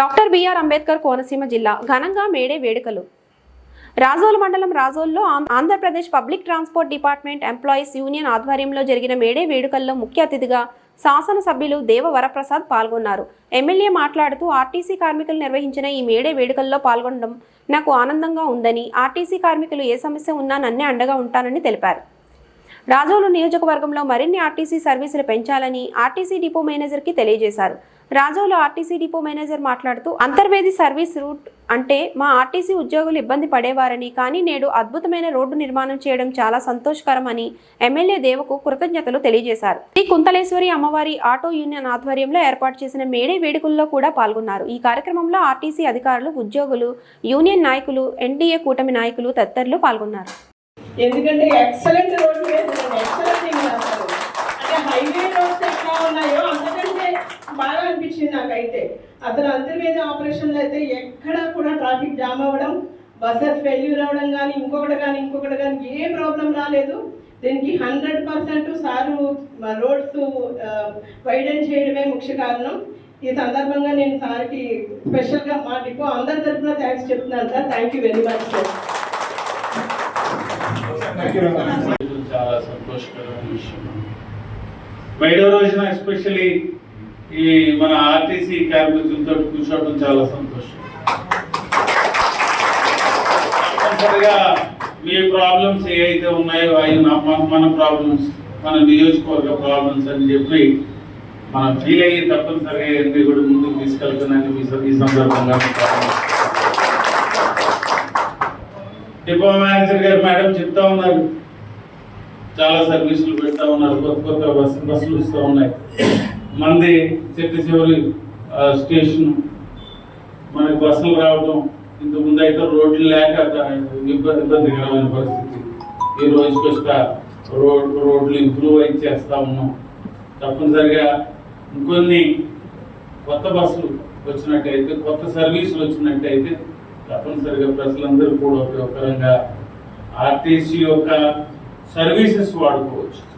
Doctor BR Ambedkar Konaseema జిల్లా ఘనంగా May Day వేడుకలు. రాజోల్ మండలం రాజోల్లో ఆం- Andhra Pradesh public transport department employees union ఆధ్వర్యంలో జరిగిన మేడే వేడుకల్లో ముఖ్య అతిథిగా శాసనసభ్యులు దేవ వరప్రసాద్ పాల్గొన్నారు. ఎమ్మెల్యే మాట్లాడుతూ ఆర్టీసీ కార్మికులు నిర్వహించిన ఈ మేడే వేడుకల్లో పాల్గొనడం నాకు ఆనందంగా ఉందని ఆర్టీసీ కార్మికులు ఏ సమస్య ఉన్నా నన్నే అండగా ఉంటానని తెలిపారు. రాజోలు నియోజకవర్గంలో మరిన్ని ఆర్టీసీ సర్వీసులు పెంచాలని ఆర్టీసీ డిపో మేనేజర్కి తెలియజేశారు. రాజోలు ఆర్టీసీ డిపో మేనేజర్ మాట్లాడుతూ అంతర్వేది సర్వీస్ రూట్ అంటే మా ఆర్టీసీ ఉద్యోగులు ఇబ్బంది పడేవారని కానీ నేడు అద్భుతమైన రోడ్డు నిర్మాణం చేయడం చాలా సంతోషకరమని ఎమ్మెల్యే దేవకు కృతజ్ఞతలు తెలియజేశారు. శ్రీ కుంతలేశ్వరి అమ్మవారి ఆటో యూనియన్ ఆధ్వర్యంలో ఏర్పాటు చేసిన మేడే వేడుకల్లో కూడా పాల్గొన్నారు. ఈ కార్యక్రమంలో ఆర్టీసీ అధికారులు ఉద్యోగులు యూనియన్ నాయకులు ఎన్డీఏ కూటమి నాయకులు తదితరులు పాల్గొన్నారు. ఎందుకంటే ఎక్సలెంట్ రోడ్డు వేసిందండి ఎక్సలెంట్ అసలు అంటే హైవే రోడ్స్ ఎట్లా ఉన్నాయో అంతకంటే బాగా అనిపించింది నాకైతే. అసలు అంతర్వేద ఆపరేషన్లో అయితే ఎక్కడా కూడా ట్రాఫిక్ జామ్ అవ్వడం బస్సెస్ ఫెయిల్యూర్ అవ్వడం కానీ ఇంకొకటి కానీ ఇంకొకటి కానీ ఏ ప్రాబ్లం రాలేదు. దీనికి hundred percent sir roads widen చేయడమే ముఖ్య కారణం. ఈ సందర్భంగా నేను సార్కి స్పెషల్గా మా డిపో అందరి తరఫున థ్యాంక్స్ చెప్తున్నాను sir. Thank you very much sir చాలా సంతోషకరమైన విషయం ఐదో రోజున ఎస్పెషల్లీ ఈ మన ఆర్టీసీ కార్మికులతో కూర్చోవడం చాలా సంతోషం. తప్పనిసరిగా మీ ప్రాబ్లమ్స్ ఏవైతే ఉన్నాయో అవి మన- ప్రాబ్లమ్స్ మన నియోజకవర్గ ప్రాబ్లమ్స్ అని చెప్పి మనం ఫీల్ అయ్యి తప్పనిసరిగా ఎన్ని కూడా ముందుకు తీసుకెళ్తున్నాను ఈ సందర్భంగా డిపో మేనేజర్ గారు మేడం చెప్తా ఉన్నారు. చాలా సర్వీసులు పెడతా ఉన్నారు. కొత్త కొత్త బస్సు బస్సులు వస్తూ ఉన్నాయి. మంది చెట్టు చివరి ఆ, స్టేషన్. మనకి బస్సులు రావడం ఇంత అయితే రోడ్లు లేక ఇబ్బంది ఇబ్బంది ఇబ్బందికరమైన పరిస్థితి. ఈ రోజు కొస్త రోడ్ రోడ్లు ఇంప్రూవ్ అయి చేస్తా ఉన్నాం. తప్పనిసరిగా ఇంకొన్ని కొత్త బస్సులు వచ్చినట్టయితే కొత్త సర్వీసులు వచ్చినట్టయితే తప్పనిసరిగా ప్రజలందరూ కూడా ఉపయోగకరంగా ఆర్టీసీ యొక్క సర్వీసెస్ వాడుకోవచ్చు.